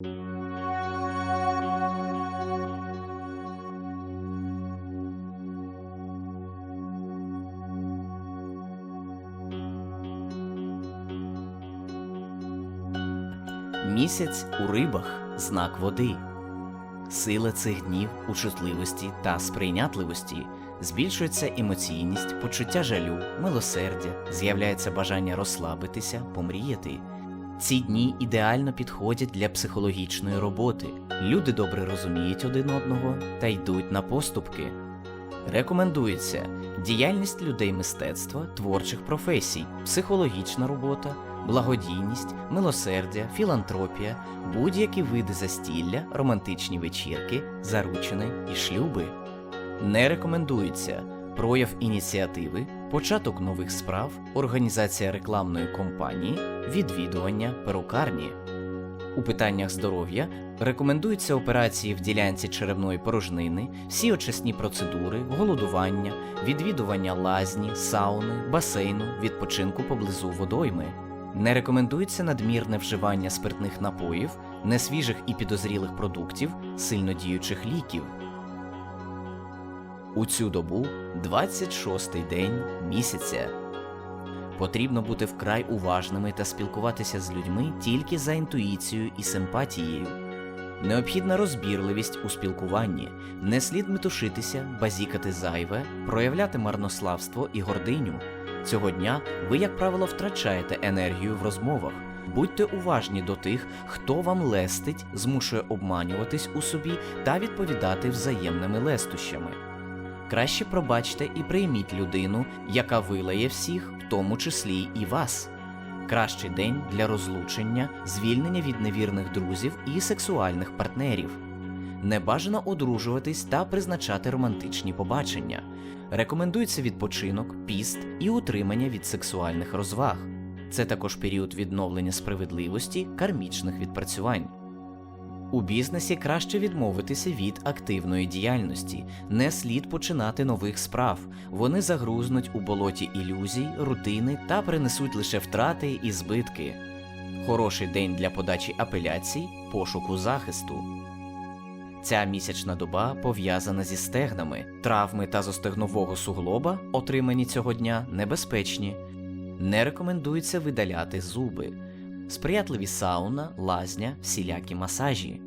Місяць у рибах знак води. Сила цих днів у чутливості та сприйнятливості збільшується емоційність, почуття жалю, милосердя, з'являється бажання розслабитися, помріяти. Ці дні ідеально підходять для психологічної роботи. Люди добре розуміють один одного та йдуть на поступки. Рекомендується діяльність людей мистецтва, творчих професій, психологічна робота, благодійність, милосердя, філантропія, будь-які види застілля, романтичні вечірки, заручини і шлюби. Не рекомендується прояв ініціативи, початок нових справ, організація рекламної кампанії, відвідування перукарні. У питаннях здоров'я рекомендуються операції в ділянці черевної порожнини, всі очисні процедури, голодування, відвідування лазні, сауни, басейну, відпочинку поблизу водойми. Не рекомендується надмірне вживання спиртних напоїв, несвіжих і підозрілих продуктів, сильнодіючих ліків. У цю добу 26-й день місяця. Потрібно бути вкрай уважними та спілкуватися з людьми тільки за інтуїцією і симпатією. Необхідна розбірливість у спілкуванні, не слід метушитися, базікати зайве, проявляти марнославство і гординю. Цього дня ви, як правило, втрачаєте енергію в розмовах. Будьте уважні до тих, хто вам лестить, змушує обманюватись у собі та відповідати взаємними лестощами. Краще пробачте і прийміть людину, яка вилає всіх, в тому числі і вас. Кращий день для розлучення, звільнення від невірних друзів і сексуальних партнерів. Не бажано одружуватись та призначати романтичні побачення. Рекомендується відпочинок, піст і утримання від сексуальних розваг. Це також період відновлення справедливості, кармічних відпрацювань. У бізнесі краще відмовитися від активної діяльності, не слід починати нових справ. Вони загрузнуть у болоті ілюзій, рутини та принесуть лише втрати і збитки. Хороший день для подачі апеляцій, пошуку захисту. Ця місячна доба пов'язана зі стегнами. Травми та зостегнового суглоба, отримані цього дня, небезпечні. Не рекомендується видаляти зуби. Сприятливі сауна, лазня, всілякі масажі.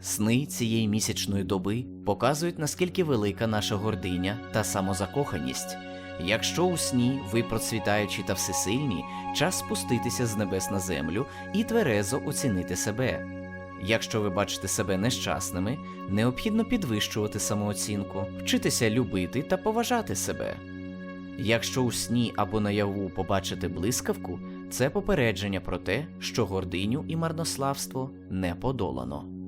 Сни цієї місячної доби показують, наскільки велика наша гординя та самозакоханість. Якщо у сні ви процвітаючі та всесильні, час спуститися з небес на землю і тверезо оцінити себе. Якщо ви бачите себе нещасними, необхідно підвищувати самооцінку, вчитися любити та поважати себе. Якщо у сні або наяву побачите блискавку, це попередження про те, що гординю і марнославство не подолано.